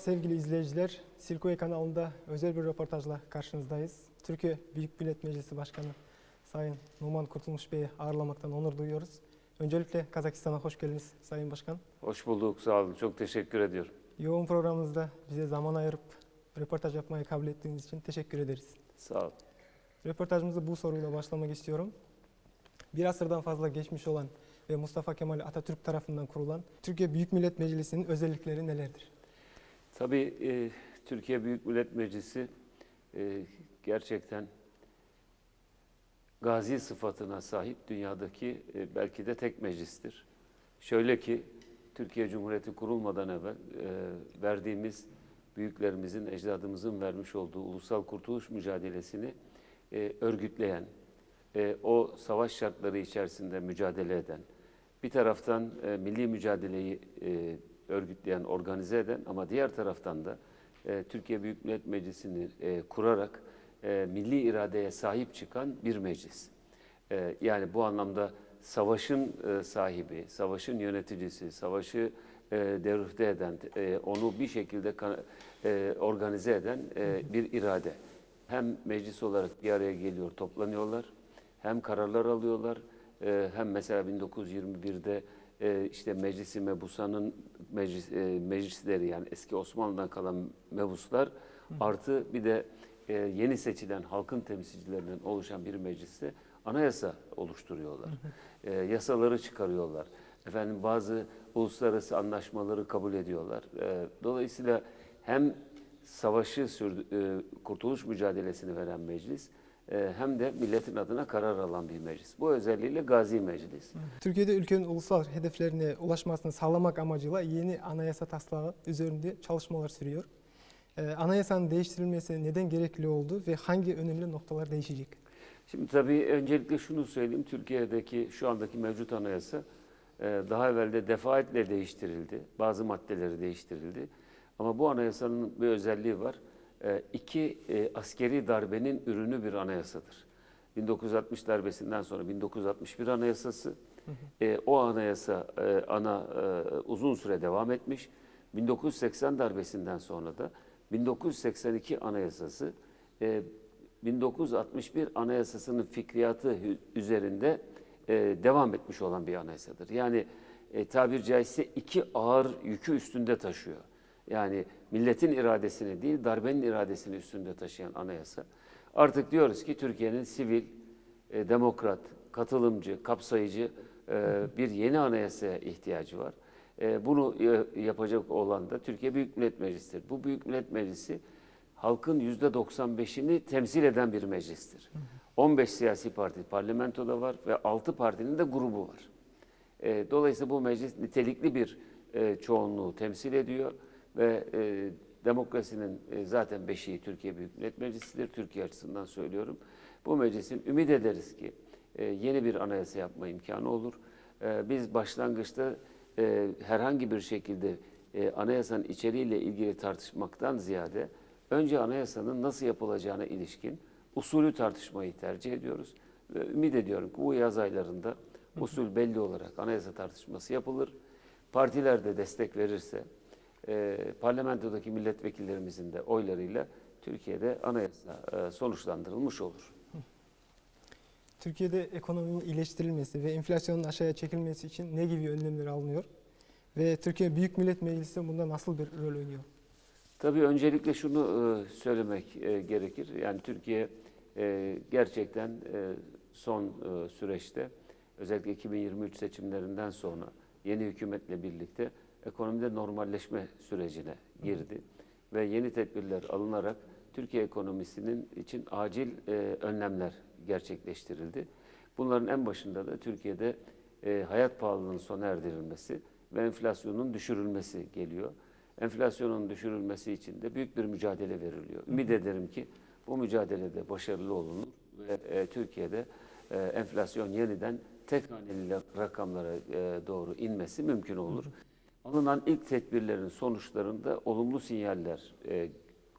sevgili izleyiciler. Silkoy kanalında özel bir röportajla karşınızdayız. Türkiye Büyük Millet Meclisi Başkanı Sayın Numan Kurtulmuş Bey'i ağırlamaktan onur duyuyoruz. Öncelikle Kazakistan'a hoş geldiniz Sayın Başkan. Hoş bulduk, sağ olun. Çok teşekkür ediyorum. Yoğun programımızda bize zaman ayırıp röportaj yapmayı kabul ettiğiniz için teşekkür ederiz. Sağ olun. Röportajımızı bu soruyla başlamak istiyorum. Bir asırdan fazla geçmiş olan ve Mustafa Kemal Atatürk tarafından kurulan Türkiye Büyük Millet Meclisi'nin özellikleri nelerdir? Tabii e, Türkiye Büyük Millet Meclisi e, gerçekten gazi sıfatına sahip dünyadaki e, belki de tek meclistir. Şöyle ki Türkiye Cumhuriyeti kurulmadan evvel e, verdiğimiz büyüklerimizin, ecdadımızın vermiş olduğu ulusal kurtuluş mücadelesini e, örgütleyen, e, o savaş şartları içerisinde mücadele eden, bir taraftan e, milli mücadeleyi e, örgütleyen, organize eden ama diğer taraftan da e, Türkiye Büyük Millet Meclisi'ni e, kurarak e, milli iradeye sahip çıkan bir meclis. E, yani bu anlamda savaşın e, sahibi, savaşın yöneticisi, savaşı e, devrühte eden, e, onu bir şekilde e, organize eden e, bir irade. Hem meclis olarak bir araya geliyor, toplanıyorlar, hem kararlar alıyorlar, e, hem mesela 1921'de e, işte Meclisi Mebusa'nın meclis, e, meclisleri yani eski Osmanlı'dan kalan mebuslar artı bir de e, yeni seçilen halkın temsilcilerinden oluşan bir mecliste anayasa oluşturuyorlar. E, yasaları çıkarıyorlar. Efendim bazı uluslararası anlaşmaları kabul ediyorlar. E, dolayısıyla hem savaşı sürdü, e, kurtuluş mücadelesini veren meclis hem de milletin adına karar alan bir meclis. Bu özelliğiyle Gazi Meclis. Türkiye'de ülkenin ulusal hedeflerine ulaşmasını sağlamak amacıyla yeni anayasa taslağı üzerinde çalışmalar sürüyor. Ee, anayasanın değiştirilmesi neden gerekli oldu ve hangi önemli noktalar değişecek? Şimdi tabii öncelikle şunu söyleyeyim. Türkiye'deki şu andaki mevcut anayasa e, daha evvel de defaatle değiştirildi. Bazı maddeleri değiştirildi. Ama bu anayasanın bir özelliği var. E, İki e, askeri darbenin ürünü bir anayasadır. 1960 darbesinden sonra 1961 anayasası. E, o anayasa e, ana e, uzun süre devam etmiş. 1980 darbesinden sonra da 1982 anayasası e, 1961 anayasasının fikriyatı üzerinde devam etmiş olan bir anayasadır. Yani e, tabir caizse iki ağır yükü üstünde taşıyor. Yani milletin iradesini değil, darbenin iradesini üstünde taşıyan anayasa. Artık diyoruz ki Türkiye'nin sivil, e, demokrat, katılımcı, kapsayıcı e, bir yeni anayasaya ihtiyacı var. E, bunu e, yapacak olan da Türkiye Büyük Millet Meclisi'dir. Bu Büyük Millet Meclisi halkın yüzde 95'ini temsil eden bir meclistir. 15 siyasi parti parlamentoda var ve 6 partinin de grubu var. E, dolayısıyla bu meclis nitelikli bir e, çoğunluğu temsil ediyor ve e, demokrasinin e, zaten beşiği Türkiye Büyük Millet Meclisi'dir. Türkiye açısından söylüyorum. Bu meclisin ümit ederiz ki e, yeni bir anayasa yapma imkanı olur. E, biz başlangıçta e, herhangi bir şekilde e, anayasanın içeriğiyle ilgili tartışmaktan ziyade önce anayasanın nasıl yapılacağına ilişkin usulü tartışmayı tercih ediyoruz. Ve ümit ediyorum ki bu yaz aylarında usul belli olarak anayasa tartışması yapılır. Partiler de destek verirse e, parlamentodaki milletvekillerimizin de oylarıyla Türkiye'de anayasa e, sonuçlandırılmış olur. Türkiye'de ekonominin iyileştirilmesi ve enflasyonun aşağıya çekilmesi için ne gibi önlemler alınıyor? Ve Türkiye Büyük Millet Meclisi bunda nasıl bir rol oynuyor? Tabii öncelikle şunu e, söylemek e, gerekir. Yani Türkiye e, gerçekten e, son e, süreçte özellikle 2023 seçimlerinden sonra yeni hükümetle birlikte ekonomide normalleşme sürecine girdi ve yeni tedbirler alınarak Türkiye ekonomisinin için acil e, önlemler gerçekleştirildi. Bunların en başında da Türkiye'de e, hayat pahalılığının sona erdirilmesi ve enflasyonun düşürülmesi geliyor. Enflasyonun düşürülmesi için de büyük bir mücadele veriliyor. Ümit ederim ki bu mücadelede başarılı olunur ve e, Türkiye'de e, enflasyon yeniden tek haneli rakamlara e, doğru inmesi mümkün olur. Alınan ilk tedbirlerin sonuçlarında olumlu sinyaller e,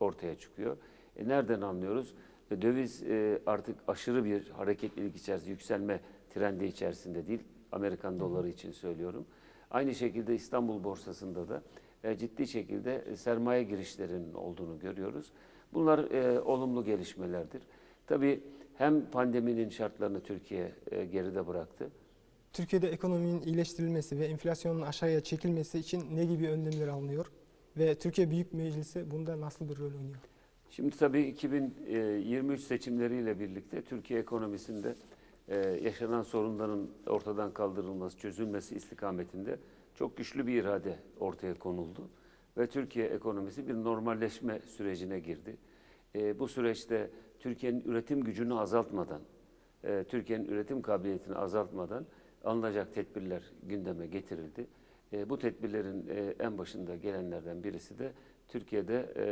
ortaya çıkıyor. E, nereden anlıyoruz? E, döviz e, artık aşırı bir hareketlilik içerisinde, yükselme trendi içerisinde değil. Amerikan doları için söylüyorum. Aynı şekilde İstanbul borsasında da e, ciddi şekilde e, sermaye girişlerinin olduğunu görüyoruz. Bunlar e, olumlu gelişmelerdir. Tabii hem pandeminin şartlarını Türkiye e, geride bıraktı. Türkiye'de ekonominin iyileştirilmesi ve enflasyonun aşağıya çekilmesi için ne gibi önlemler alınıyor? Ve Türkiye Büyük Meclisi bunda nasıl bir rol oynuyor? Şimdi tabii 2023 seçimleriyle birlikte Türkiye ekonomisinde e, yaşanan sorunların ortadan kaldırılması, çözülmesi istikametinde çok güçlü bir irade ortaya konuldu. Ve Türkiye ekonomisi bir normalleşme sürecine girdi. E, Bu süreçte Türkiye'nin üretim gücünü azaltmadan, e, Türkiye'nin üretim kabiliyetini azaltmadan alınacak tedbirler gündeme getirildi. E, Bu tedbirlerin e, en başında gelenlerden birisi de Türkiye'de e,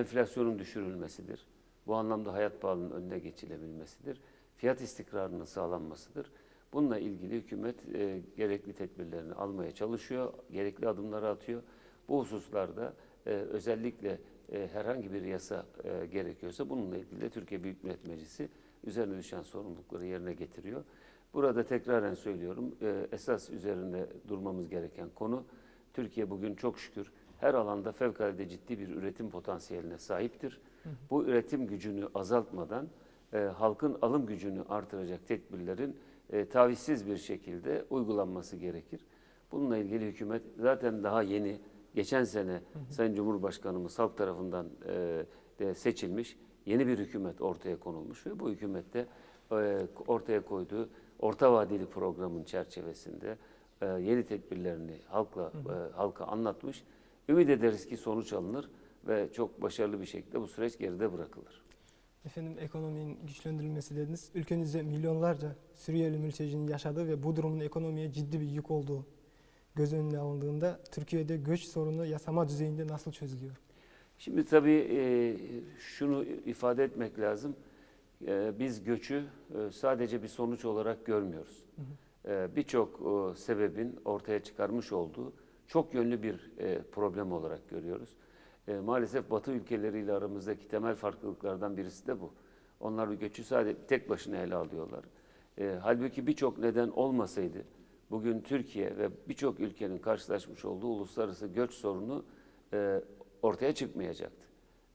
enflasyonun düşürülmesidir. Bu anlamda hayat pahalılığının önüne geçilebilmesidir. Fiyat istikrarının sağlanmasıdır. Bununla ilgili hükümet e, gerekli tedbirlerini almaya çalışıyor, gerekli adımları atıyor. Bu hususlarda e, özellikle e, herhangi bir yasa e, gerekiyorsa bununla ilgili de Türkiye Büyük Millet Meclisi üzerine düşen sorumlulukları yerine getiriyor. Burada tekraren söylüyorum, e, esas üzerinde durmamız gereken konu Türkiye bugün çok şükür her alanda fevkalade ciddi bir üretim potansiyeline sahiptir. Bu üretim gücünü azaltmadan e, halkın alım gücünü artıracak tedbirlerin e, tavizsiz bir şekilde uygulanması gerekir. Bununla ilgili hükümet zaten daha yeni, geçen sene Sayın Cumhurbaşkanımız halk tarafından e, de seçilmiş yeni bir hükümet ortaya konulmuş ve bu hükümette e, ortaya koyduğu orta vadeli programın çerçevesinde e, yeni tedbirlerini halkla e, halka anlatmış. Ümit ederiz ki sonuç alınır ve çok başarılı bir şekilde bu süreç geride bırakılır. Efendim ekonominin güçlendirilmesi dediniz. Ülkenizde milyonlarca Suriyeli mültecinin yaşadığı ve bu durumun ekonomiye ciddi bir yük olduğu göz önüne alındığında Türkiye'de göç sorunu yasama düzeyinde nasıl çözülüyor? Şimdi tabii e, şunu ifade etmek lazım. E, biz göçü e, sadece bir sonuç olarak görmüyoruz. E, Birçok e, sebebin ortaya çıkarmış olduğu çok yönlü bir e, problem olarak görüyoruz. E, maalesef Batı ülkeleriyle aramızdaki temel farklılıklardan birisi de bu. Onlar bir göçü sadece tek başına ele alıyorlar. E, halbuki birçok neden olmasaydı bugün Türkiye ve birçok ülkenin karşılaşmış olduğu uluslararası göç sorunu e, ortaya çıkmayacaktı.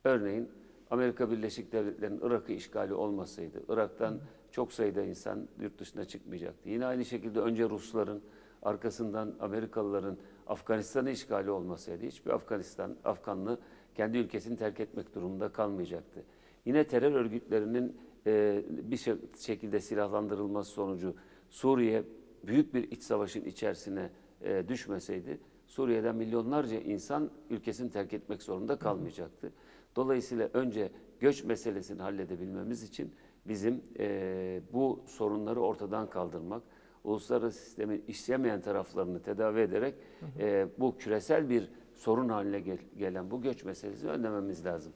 Örneğin Amerika Birleşik Devletleri'nin Irak'ı işgali olmasaydı, Irak'tan çok sayıda insan yurt dışına çıkmayacaktı. Yine aynı şekilde önce Rusların, arkasından Amerikalıların Afganistan'ı işgali olmasaydı hiçbir Afganistan, Afganlı kendi ülkesini terk etmek durumunda kalmayacaktı. Yine terör örgütlerinin e, bir şey- şekilde silahlandırılması sonucu Suriye büyük bir iç savaşın içerisine e, düşmeseydi Suriye'den milyonlarca insan ülkesini terk etmek zorunda kalmayacaktı. Dolayısıyla önce göç meselesini halledebilmemiz için bizim e, bu sorunları ortadan kaldırmak, uluslararası sistemin işlemeyen taraflarını tedavi ederek e, bu küresel bir sorun haline gel- gelen bu göç meselesini önlememiz lazım.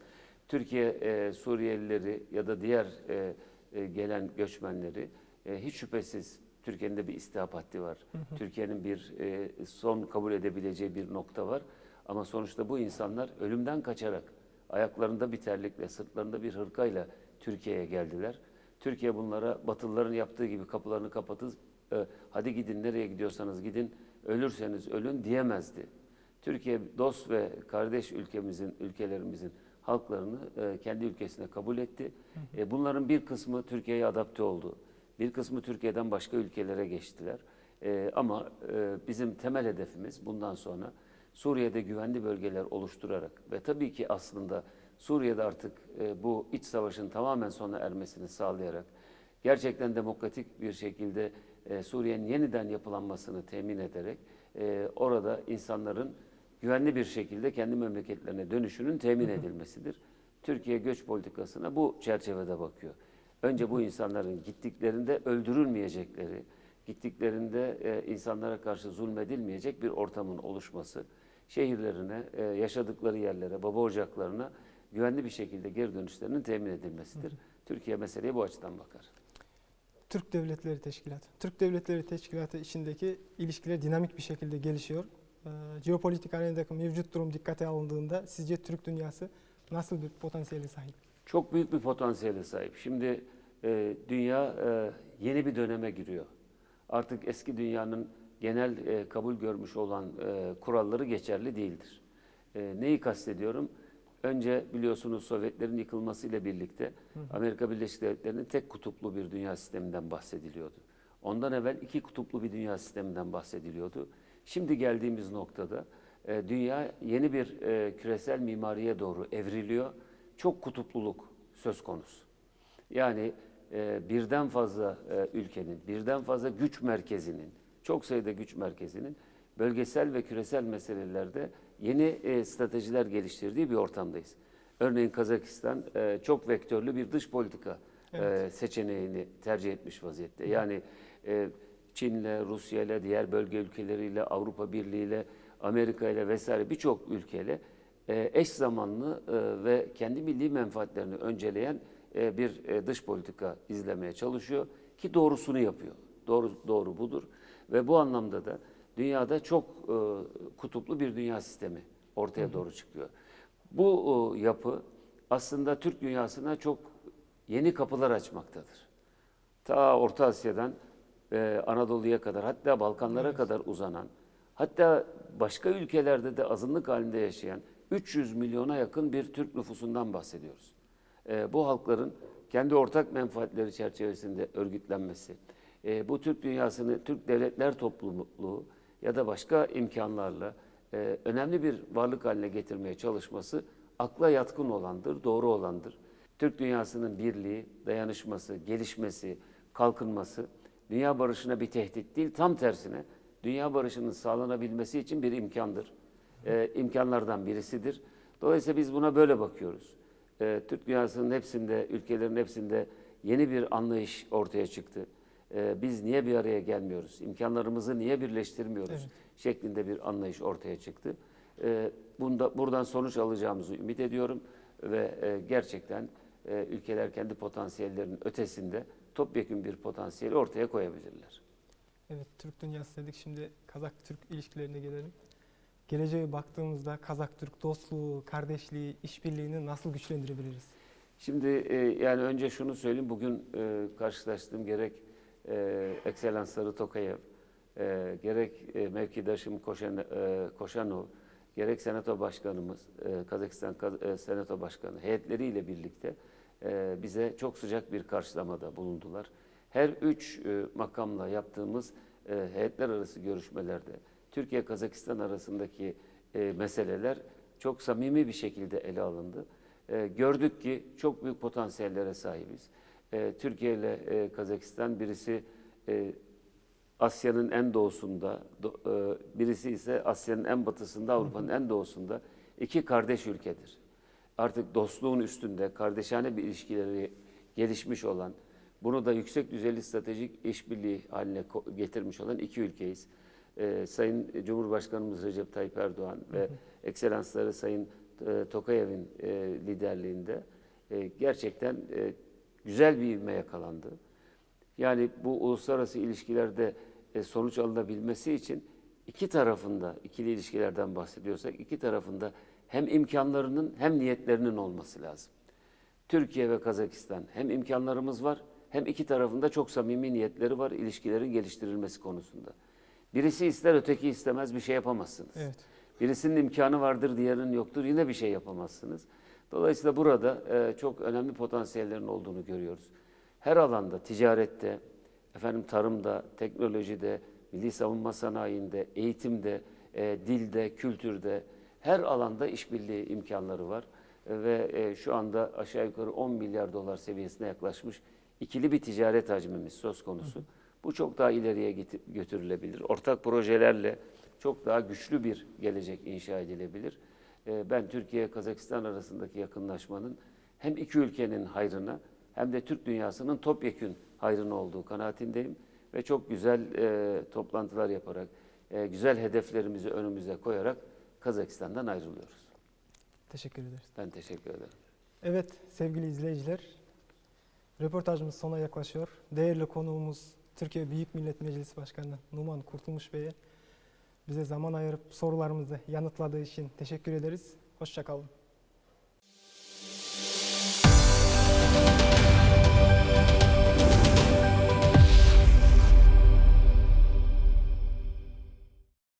Türkiye e, Suriyelileri ya da diğer e, e, gelen göçmenleri e, hiç şüphesiz Türkiye'nin de bir istihap haddi var. Türkiye'nin bir e, son kabul edebileceği bir nokta var. Ama sonuçta bu insanlar ölümden kaçarak ayaklarında bir terlikle, sırtlarında bir hırkayla Türkiye'ye geldiler. Türkiye bunlara Batılıların yaptığı gibi kapılarını kapatıp e, hadi gidin nereye gidiyorsanız gidin, ölürseniz ölün diyemezdi. Türkiye dost ve kardeş ülkemizin, ülkelerimizin halklarını e, kendi ülkesine kabul etti. E, bunların bir kısmı Türkiye'ye adapte oldu. Bir kısmı Türkiye'den başka ülkelere geçtiler. E, ama e, bizim temel hedefimiz bundan sonra Suriye'de güvenli bölgeler oluşturarak ve tabii ki aslında Suriye'de artık e, bu iç savaşın tamamen sona ermesini sağlayarak gerçekten demokratik bir şekilde e, Suriye'nin yeniden yapılanmasını temin ederek e, orada insanların güvenli bir şekilde kendi memleketlerine dönüşünün temin edilmesidir. Türkiye göç politikasına bu çerçevede bakıyor. Önce bu insanların gittiklerinde öldürülmeyecekleri, gittiklerinde e, insanlara karşı zulmedilmeyecek bir ortamın oluşması, şehirlerine, e, yaşadıkları yerlere, baba ocaklarına güvenli bir şekilde geri dönüşlerinin temin edilmesidir. Türkiye meseleye bu açıdan bakar. Türk Devletleri Teşkilatı. Türk Devletleri Teşkilatı içindeki ilişkiler dinamik bir şekilde gelişiyor. Ee, jeopolitik arenadaki mevcut durum dikkate alındığında sizce Türk dünyası nasıl bir potansiyele sahip? Çok büyük bir potansiyele sahip. Şimdi e, dünya e, yeni bir döneme giriyor. Artık eski dünyanın genel e, kabul görmüş olan e, kuralları geçerli değildir. E, neyi kastediyorum? Önce biliyorsunuz Sovyetlerin yıkılmasıyla birlikte Amerika Birleşik Devletleri'nin tek kutuplu bir dünya sisteminden bahsediliyordu. Ondan evvel iki kutuplu bir dünya sisteminden bahsediliyordu. Şimdi geldiğimiz noktada e, dünya yeni bir e, küresel mimariye doğru evriliyor. Çok kutupluluk söz konusu. Yani e, birden fazla e, ülkenin, birden fazla güç merkezinin, çok sayıda güç merkezinin bölgesel ve küresel meselelerde yeni e, stratejiler geliştirdiği bir ortamdayız. Örneğin Kazakistan e, çok vektörlü bir dış politika e, seçeneğini tercih etmiş vaziyette. Yani e, Çin'le, Rusya'yla, diğer bölge ülkeleriyle, Avrupa Birliği'yle, Amerika ile vesaire birçok ülkeyle e, eş zamanlı e, ve kendi milli menfaatlerini önceleyen e, bir e, dış politika izlemeye çalışıyor ki doğrusunu yapıyor. Doğru doğru budur ve bu anlamda da dünyada çok e, kutuplu bir dünya sistemi ortaya doğru çıkıyor. Bu e, yapı aslında Türk dünyasına çok yeni kapılar açmaktadır. Ta Orta Asya'dan e, Anadolu'ya kadar hatta Balkanlara kadar uzanan hatta başka ülkelerde de azınlık halinde yaşayan 300 milyona yakın bir Türk nüfusundan bahsediyoruz. E, bu halkların kendi ortak menfaatleri çerçevesinde örgütlenmesi, e, bu Türk dünyasını Türk devletler topluluğu ya da başka imkanlarla e, önemli bir varlık haline getirmeye çalışması akla yatkın olandır, doğru olandır. Türk dünyasının birliği, dayanışması, gelişmesi, kalkınması dünya barışına bir tehdit değil, tam tersine dünya barışının sağlanabilmesi için bir imkandır. Ee, imkanlardan birisidir. Dolayısıyla biz buna böyle bakıyoruz. Ee, Türk dünyasının hepsinde, ülkelerin hepsinde yeni bir anlayış ortaya çıktı. Ee, biz niye bir araya gelmiyoruz? İmkanlarımızı niye birleştirmiyoruz? Evet. şeklinde bir anlayış ortaya çıktı. Ee, bunda buradan sonuç alacağımızı ümit ediyorum ve e, gerçekten e, ülkeler kendi potansiyellerinin ötesinde topyekun bir potansiyeli ortaya koyabilirler. Evet, Türk dünyası dedik. Şimdi Kazak-Türk ilişkilerine gelelim. Geleceğe baktığımızda Kazak-Türk dostluğu, kardeşliği, işbirliğini nasıl güçlendirebiliriz? Şimdi e, yani önce şunu söyleyeyim. Bugün e, karşılaştığım gerek e, Ekselansları Tokayev, e, gerek e, mevkidaşım Koşan, e, Koşanov, gerek Senato Başkanımız, e, Kazakistan Kaz- e, Senato Başkanı heyetleriyle birlikte e, bize çok sıcak bir karşılamada bulundular. Her üç e, makamla yaptığımız e, heyetler arası görüşmelerde Türkiye-Kazakistan arasındaki e, meseleler çok samimi bir şekilde ele alındı. E, gördük ki çok büyük potansiyellere sahibiz. E, Türkiye ile e, Kazakistan birisi e, Asya'nın en doğusunda, do- e, birisi ise Asya'nın en batısında, Avrupa'nın en doğusunda iki kardeş ülkedir. Artık dostluğun üstünde kardeşane bir ilişkileri gelişmiş olan, bunu da yüksek düzeyli stratejik işbirliği haline getirmiş olan iki ülkeyiz. E, Sayın Cumhurbaşkanımız Recep Tayyip Erdoğan ve Ekselansları Sayın e, Tokayev'in e, liderliğinde e, gerçekten e, güzel bir ivme yakalandı. Yani bu uluslararası ilişkilerde e, sonuç alınabilmesi için iki tarafında, ikili ilişkilerden bahsediyorsak iki tarafında hem imkanlarının hem niyetlerinin olması lazım. Türkiye ve Kazakistan hem imkanlarımız var hem iki tarafında çok samimi niyetleri var ilişkilerin geliştirilmesi konusunda. Birisi ister öteki istemez bir şey yapamazsınız. Evet. Birisinin imkanı vardır, diğerinin yoktur. Yine bir şey yapamazsınız. Dolayısıyla burada e, çok önemli potansiyellerin olduğunu görüyoruz. Her alanda, ticarette, efendim tarımda, teknolojide, milli savunma sanayinde, eğitimde, e, dilde, kültürde her alanda işbirliği imkanları var. E, ve e, şu anda aşağı yukarı 10 milyar dolar seviyesine yaklaşmış ikili bir ticaret hacmimiz söz konusu. Bu çok daha ileriye götürülebilir. Ortak projelerle çok daha güçlü bir gelecek inşa edilebilir. Ee, Ben Türkiye-Kazakistan arasındaki yakınlaşmanın hem iki ülkenin hayrına hem de Türk dünyasının topyekün hayrına olduğu kanaatindeyim. Ve çok güzel e, toplantılar yaparak, e, güzel hedeflerimizi önümüze koyarak Kazakistan'dan ayrılıyoruz. Teşekkür ederiz. Ben teşekkür ederim. Evet sevgili izleyiciler, röportajımız sona yaklaşıyor. Değerli konuğumuz Türkiye Büyük Millet Meclisi Başkanı Numan Kurtulmuş Bey'e bize zaman ayırıp sorularımızı yanıtladığı için teşekkür ederiz. Hoşçakalın.